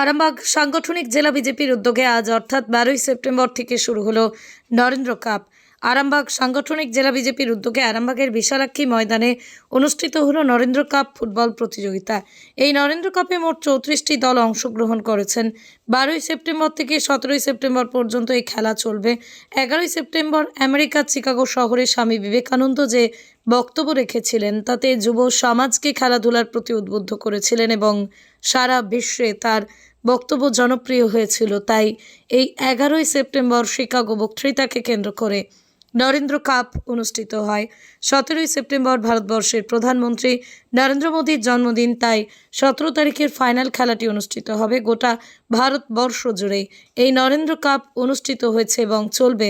আরামবাগ সাংগঠনিক জেলা বিজেপির উদ্যোগে আজ অর্থাৎ বারোই সেপ্টেম্বর থেকে শুরু হলো নরেন্দ্র কাপ। আরামবাগ সাংগঠনিক জেলা বিজেপির উদ্যোগে আরামবাগের বিশালাক্ষী ময়দানে অনুষ্ঠিত হলো নরেন্দ্র কাপ ফুটবল প্রতিযোগিতা। এই নরেন্দ্র কাপে মোট চৌত্রিশটি দল অংশগ্রহণ করেছেন। বারোই সেপ্টেম্বর থেকে সতেরোই সেপ্টেম্বর পর্যন্ত এই খেলা চলবে। এগারোই সেপ্টেম্বর আমেরিকার চিকাগো শহরে স্বামী বিবেকানন্দ যে বক্তব্য রেখেছিলেন, তাতে যুব সমাজকে খেলাধুলার প্রতি উদ্বুদ্ধ করেছিলেন এবং সারা বিশ্বে তার বক্তব্য জনপ্রিয় হয়েছিল, তাই এই এগারোই সেপ্টেম্বর শিকাগো বক্তৃতাকে কেন্দ্র করে নরেন্দ্র কাপ অনুষ্ঠিত হয়। সতেরোই সেপ্টেম্বর ভারতবর্ষের প্রধানমন্ত্রী নরেন্দ্র মোদীর জন্মদিন, তাই সতেরো তারিখের ফাইনাল খেলাটি অনুষ্ঠিত হবে গোটা ভারতবর্ষ জুড়ে এই নরেন্দ্র কাপ অনুষ্ঠিত হয়েছে এবং চলবে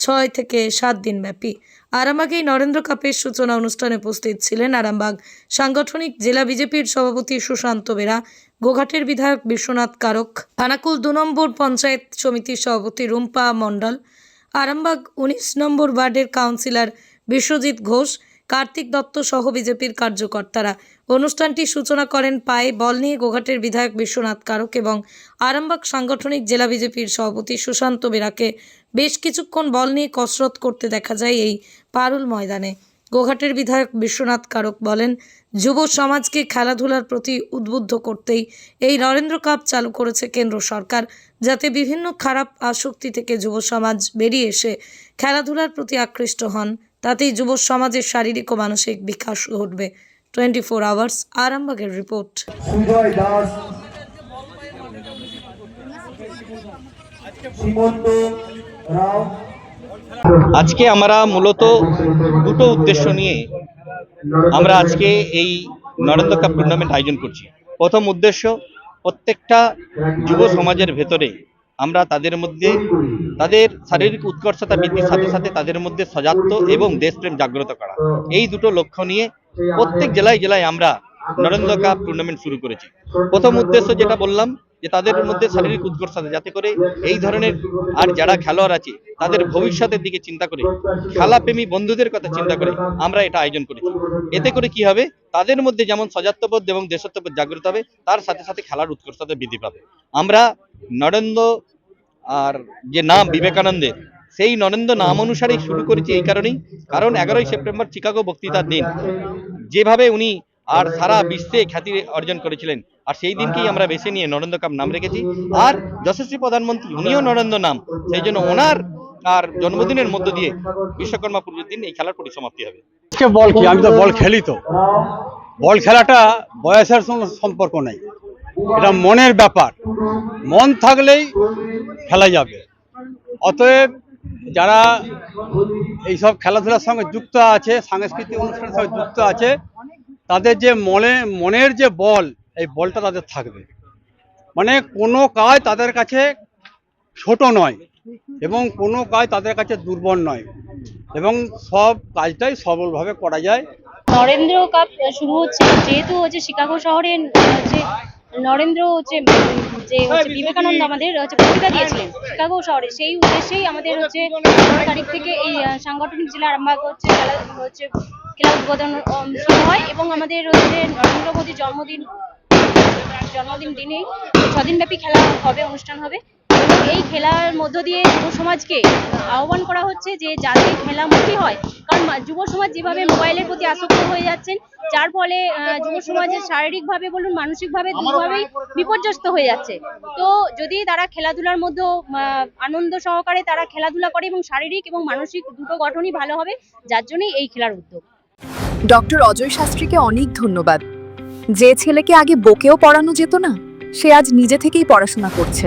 ছয় থেকে সাত দিন ব্যাপী আরামবাগে নরেন্দ্র কাপের সূচনা অনুষ্ঠানে উপস্থিত ছিলেন আরামবাগ সাংগঠনিক জেলা বিজেপির সভাপতি সুশান্ত বেরা, গোঘাটের বিধায়ক বিশ্বনাথ কারক আনাকুল দু নম্বর পঞ্চায়েত সমিতির সভাপতি রুম্পা মণ্ডল, আরামবাগ উনিশ নম্বর ওয়ার্ডের কাউন্সিলর বিশ্বজিৎ ঘোষ কার্তিক দত্ত সহ বিজেপির কার্যকর্তারা। অনুষ্ঠানটি সূচনা করেন পায়ে বল নিয়ে গোঘাটের বিধায়ক বিশ্বনাথ কারক এবং আরামবাগ সাংগঠনিক জেলা বিজেপির সভাপতি সুশান্ত বেরাকে। বেশ কিছুক্ষণ বল নিয়ে কসরত করতে দেখা যায় এই পারুল ময়দানে। গোঘাটের বিধায়ক বিশ্বনাথ কারক বলেন, যুব সমাজকে খেলাধুলার প্রতি উদ্বুদ্ধ করতেই এই নরেন্দ্র কাপ চালু করেছে কেন্দ্র সরকার, যাতে বিভিন্ন খারাপ আসক্তি থেকে যুব সমাজ বেরিয়ে এসে খেলাধুলার প্রতি আকৃষ্ট হন। তাতেই যুব সমাজের শারীরিক ও মানসিক বিকাশ ঘটবে। টোয়েন্টি ফোর আওয়ার্স আরামবাগের রিপোর্ট। সুজয় দাস সীমন্ত রাও। আজকে আমরা মূলত দুটো উদ্দেশ্য নিয়ে আমরা আজকে এই নরেন্দ্র কাপ টুর্নামেন্ট আয়োজন করছি। প্রথম উদ্দেশ্য প্রত্যেকটা যুব সমাজের ভেতরে আমরা তাদের মধ্যে তাদের শারীরিক উৎকর্ষতা বৃদ্ধির সাথে সাথে তাদের মধ্যে সজাত্ব এবং দেশপ্রেম জাগ্রত করা। এই দুটো লক্ষ্য নিয়ে প্রত্যেক জেলায় জেলায় আমরা নরেন্দ্র কাপ টুর্নামেন্ট শুরু করেছি। প্রথম উদ্দেশ্য যেটা বললাম, যে তাদের মধ্যে শারীরিক উৎকর্ষতা যাতে করে এই ধরনের আর যারা খেলোয়াড় আছে, তাদের ভবিষ্যতের দিকে চিন্তা করে, খেলাপ্রেমী বন্ধুদের কথা চিন্তা করে আমরা এটা আয়োজন করেছি। এতে করে কি হবে? তাদের মধ্যে যেমন সজাত্যবোধ এবং দেশত্ববোধ জাগ্রত হবে, তার সাথে সাথে খেলার উৎকর্ষতা বৃদ্ধি পাবে। আমরা নরেন্দ্র আর যে নাম বিবেকানন্দের, সেই নরেন্দ্র নাম অনুসারেই শুরু করেছি এই কারণেই। কারণ এগারোই সেপ্টেম্বর চিকাগো বক্তৃতার দিন। যেভাবে উনি আর সারা বিশ্বে খ্যাতি অর্জন করেছিলেন, আর সেই দিনকেই আমরা বেছে নিয়ে নরেন্দ্র কাপ নাম রেখেছি। আর যশস্বী প্রধানমন্ত্রী, উনিও নরেন্দ্র নাম, সেই জন্য ওনার আর জন্মদিনের মধ্য দিয়ে বিশ্বকর্মা পুজোর দিন এই খেলার পরিসমাপ্তি হবে। বল কি? আমি তো বল খেলি তো। বল খেলাটা বয়সের সঙ্গে সম্পর্ক নেই। এটা মনের ব্যাপার। মন থাকলেই খেলা যাবে। অতএব যারা এইসব খেলাধুলার সঙ্গে যুক্ত আছে, সাংস্কৃতিক অনুষ্ঠানের সঙ্গে যুক্ত আছে, তাদের যে মনে, মনের যে বল, এই বলটা তাদের থাকবে। মানে কোনো কাজ তাদের কাছে ছোট নয় এবং কোনো কাজ তাদের কাছে দুর্বল নয় এবং সব কাজটাই সবলভাবে করা যায়। নরেন্দ্র কাপ শুরু হচ্ছে, যেহেতু হচ্ছে শিকাগো শহরে নরেন্দ্র হচ্ছে যে হচ্ছে বিবেকানন্দ আমাদের হচ্ছে বক্তৃতা দিয়েছিলেন শিকাগো শহরে। সেই উদ্দেশ্যেই আমাদের হচ্ছে পনেরো তারিখ থেকে এই সাংগঠনিক জেলা আরামবাগ হচ্ছে খেলা হচ্ছে খেলা উদ্বোধন শুরু হয় এবং আমাদের হচ্ছে নরেন্দ্র মোদীর জন্মদিন জন্মদিন দিনেই ছদিনব্যাপী খেলা হবে অনুষ্ঠান হবে। এই খেলার মধ্য দিয়ে যুব সমাজকে আহ্বান করা হচ্ছে যে যাতে খেলামুখী হয়। কারণ যুব সমাজ যেভাবে মোবাইলের প্রতি আসক্ত হয়ে যাচ্ছেন যার ফলে যুব সমাজের শারীরিকভাবে বলুন মানসিকভাবে দুভাবেই বিপর্যস্ত হয়ে যাচ্ছে। তো যদি তারা খেলাধুলার মধ্যে আনন্দ সহকারে তারা খেলাধুলা করে এবং শারীরিক এবং মানসিক দুটো গঠনই ভালো হবে যার জন্যই এই খেলার উদ্যোগ। ডক্টর অজয় শাস্ত্রীকে অনেক ধন্যবাদ। যে ছেলেকে আগে বকেও পড়ানো যেত না সে আজ নিজে থেকেই পড়াশোনা করছে।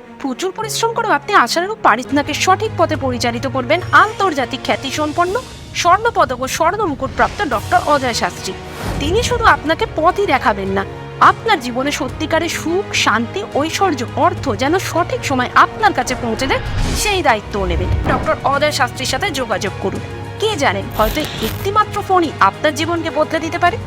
প্রচুর পরিশ্রম করেও আপনি আশানুরূপ পারিতনাকে সঠিক পথে পরিচালিত করবেন আন্তর্জাতিক খ্যাতি সম্পন্ন স্বর্ণ পদক ও স্বর্ণ মুকুট প্রাপ্ত ডক্টর অজয় শাস্ত্রী। তিনি শুধু আপনাকে পথই দেখাবেন না, আপনার জীবনে সত্যিকারের সুখ, শান্তি, ঐশ্বর্য, অর্থ যেন সঠিক সময় আপনার কাছে পৌঁছে দেয়, সেই দায়িত্বও নেবেন। ডক্টর অজয় শাস্ত্রীর সাথে যোগাযোগ করুন। কে জানেন হয়তো একটিমাত্র ফোনই আপনার জীবনকে বদলে দিতে পারে।